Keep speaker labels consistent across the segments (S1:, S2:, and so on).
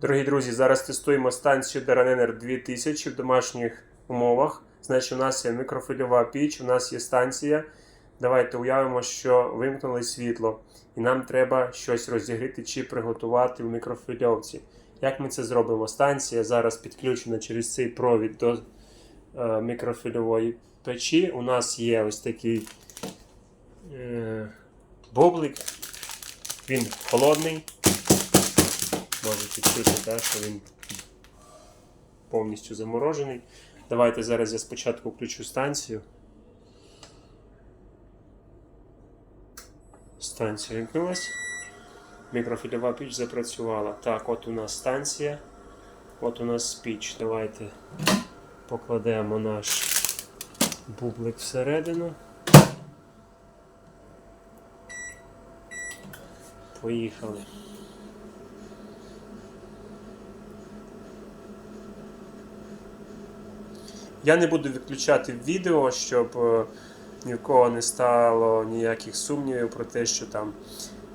S1: Дорогі друзі, зараз тестуємо станцію Deranenner 2000 в домашніх умовах. Значить, у нас є мікрофільова піч, у нас є станція. Давайте уявимо, що вимкнули світло, і нам треба щось розігріти чи приготувати в мікрофільовці. Як ми це зробимо? Станція зараз підключена через цей провід до е, мікрофільової печі. У нас є ось такий е, боблик. Він холодний. Можете чути, так, що він повністю заморожений. Давайте зараз я спочатку включу станцію. Станція вимкнулась. Мікрофільова піч запрацювала. Так, от у нас станція. От у нас піч. Давайте покладемо наш бублик всередину. Поїхали. Я не буду відключати відео, щоб е, ні в кого не стало ніяких сумнівів про те, що там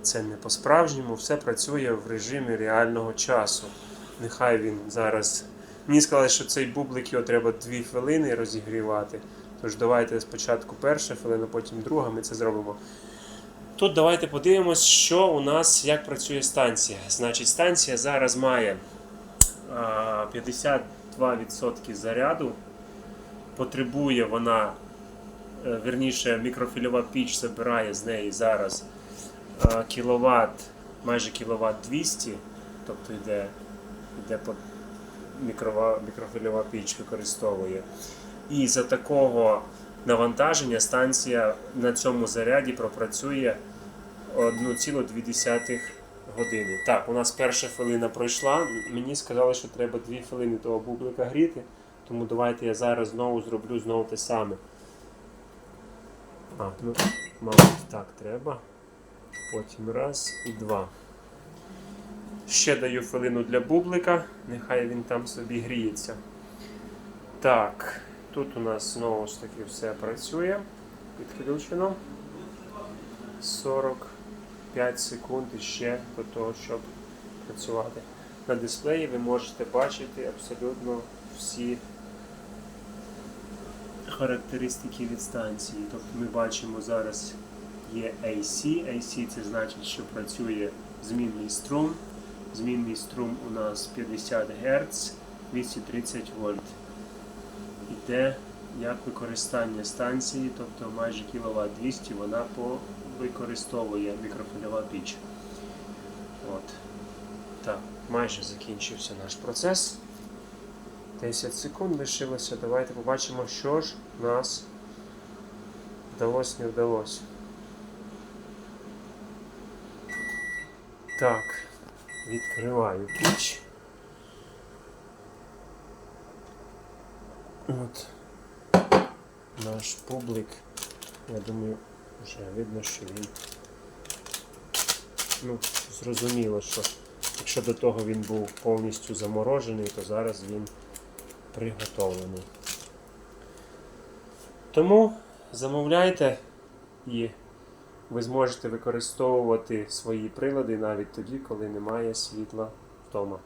S1: це не по-справжньому. Все працює в режимі реального часу. Нехай він зараз. Мені сказали, що цей бублик його треба 2 хвилини розігрівати. Тож давайте спочатку перша хвилина, потім друга, ми це зробимо. Тут давайте подивимось, що у нас як працює станція. Значить, станція зараз має 52% заряду. Потребує вона, е, вірніше, мікрофільова піч забирає з неї зараз кіловат, майже кіловат 200, тобто йде, йде по мікрова, мікрофільова піч використовує. І за такого навантаження станція на цьому заряді пропрацює 1,2 години. Так, у нас перша хвилина пройшла. Мені сказали, що треба 2 хвилини того бублика гріти, тому давайте я зараз знову зроблю знову те саме. А, ну, мабуть, так треба. Потім раз і два. Ще даю хвилину для бублика, нехай він там собі гріється. Так, тут у нас знову ж таки все працює. Підключено. 45 секунд ще до того, щоб працювати. На дисплеї ви можете бачити абсолютно всі характеристики від станції. Тобто ми бачимо зараз є AC. AC це значить, що працює змінний струм. Змінний струм у нас 50 Гц, 230 вольт. Іде як використання станції, тобто майже кВт 200 вона використовує мікрофільова піч. От. Так, майже закінчився наш процес. 10 секунд лишилося. Давайте побачимо, що ж нас вдалося, не вдалося. Так, відкриваю піч. От наш публик. Я думаю, вже видно, що він. Ну, зрозуміло, що якщо до того він був повністю заморожений, то зараз він приготовлений. Тому замовляйте і ви зможете використовувати свої прилади навіть тоді, коли немає світла вдома.